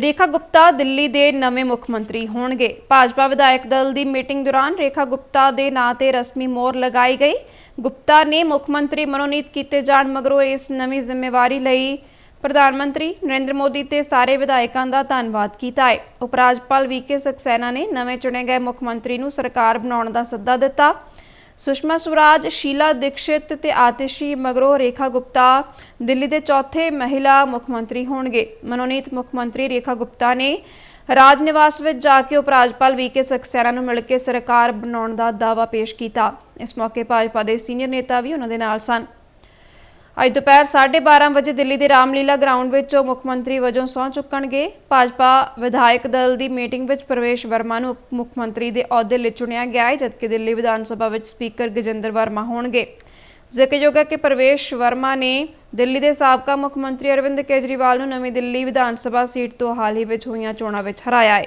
ਰੇਖਾ ਗੁਪਤਾ ਦਿੱਲੀ ਦੇ ਨਵੇਂ ਮੁੱਖ ਮੰਤਰੀ ਹੋਣਗੇ। ਭਾਜਪਾ ਵਿਧਾਇਕ ਦਲ ਦੀ ਮੀਟਿੰਗ ਦੌਰਾਨ ਰੇਖਾ ਗੁਪਤਾ ਦੇ ਨਾਂ ਤੇ ਰਸਮੀ ਮੋਹਰ ਲਗਾਈ ਗਈ। ਗੁਪਤਾ ਨੇ ਮੁੱਖ ਮੰਤਰੀ ਮਨੋਨੀਤ ਕੀਤੇ ਜਾਣ ਮਗਰੋਂ ਇਸ ਨਵੀਂ ਜ਼ਿੰਮੇਵਾਰੀ ਲਈ ਪ੍ਰਧਾਨ ਮੰਤਰੀ ਨਰਿੰਦਰ ਮੋਦੀ ਤੇ ਸਾਰੇ ਵਿਧਾਇਕਾਂ ਦਾ ਧੰਨਵਾਦ ਕੀਤਾ ਹੈ। ਉਪ ਰਾਜਪਾਲ ਵੀਕੇ ਸਕਸੈਨਾ ਨੇ ਨਵੇਂ ਚੁਣੇ ਗਏ ਮੁੱਖ ਮੰਤਰੀ ਨੂੰ ਸਰਕਾਰ ਬਣਾਉਣ ਦਾ ਸੱਦਾ ਦਿੱਤਾ। ਸੁਸ਼ਮਾ ਸਵਰਾਜ, ਸ਼ੀਲਾ ਦੀਕਸ਼ਿਤ ਤੇ ਆਤਿਸ਼ੀ ਮਗਰੋਂ ਰੇਖਾ ਗੁਪਤਾ ਦਿੱਲੀ ਦੇ ਚੌਥੇ ਮਹਿਲਾ ਮੁੱਖ ਮੰਤਰੀ ਹੋਣਗੇ। ਮਨੋਨੀਤ ਮੁੱਖ ਮੰਤਰੀ ਰੇਖਾ ਗੁਪਤਾ ਨੇ ਰਾਜ ਨਿਵਾਸ ਵਿੱਚ ਜਾ ਕੇ ਉਪ ਰਾਜਪਾਲ ਵੀਕੇ ਸਕਸੈਨਾ ਨੂੰ ਮਿਲ ਕੇ ਸਰਕਾਰ ਬਣਾਉਣ ਦਾ ਦਾਅਵਾ ਪੇਸ਼ ਕੀਤਾ। ਇਸ ਮੌਕੇ ਭਾਜਪਾ ਦੇ ਸੀਨੀਅਰ ਨੇਤਾ ਵੀ ਉਹਨਾਂ ਦੇ ਨਾਲ ਸਨ। ਅੱਜ ਦੁਪਹਿਰ 12:30 ਵਜੇ ਦਿੱਲੀ ਦੇ ਰਾਮਲੀਲਾ ਗਰਾਊਂਡ ਵਿੱਚ ਉਹ ਮੁੱਖ ਮੰਤਰੀ ਵਜੋਂ ਸਹੁੰ ਚੁੱਕਣਗੇ। ਭਾਜਪਾ ਵਿਧਾਇਕ ਦਲ ਦੀ ਮੀਟਿੰਗ ਵਿੱਚ ਪ੍ਰਵੇਸ਼ ਵਰਮਾ ਨੂੰ ਉਪ ਮੁੱਖ ਮੰਤਰੀ ਦੇ ਅਹੁਦੇ ਲਈ ਚੁਣਿਆ ਗਿਆ ਹੈ, ਜਦਕਿ ਦਿੱਲੀ ਵਿਧਾਨ ਸਭਾ ਵਿੱਚ ਸਪੀਕਰ ਗਜਿੰਦਰ ਵਰਮਾ ਹੋਣਗੇ। ਜ਼ਿਕਰਯੋਗ ਹੈ ਕਿ ਪ੍ਰਵੇਸ਼ ਵਰਮਾ ਨੇ ਦਿੱਲੀ ਦੇ ਸਾਬਕਾ ਮੁੱਖ ਮੰਤਰੀ ਅਰਵਿੰਦ ਕੇਜਰੀਵਾਲ ਨੂੰ ਨਵੀਂ ਦਿੱਲੀ ਵਿਧਾਨ ਸਭਾ ਸੀਟ ਤੋਂ ਹਾਲ ਹੀ ਵਿੱਚ ਹੋਈਆਂ ਚੋਣਾਂ ਵਿੱਚ ਹਰਾਇਆ ਹੈ।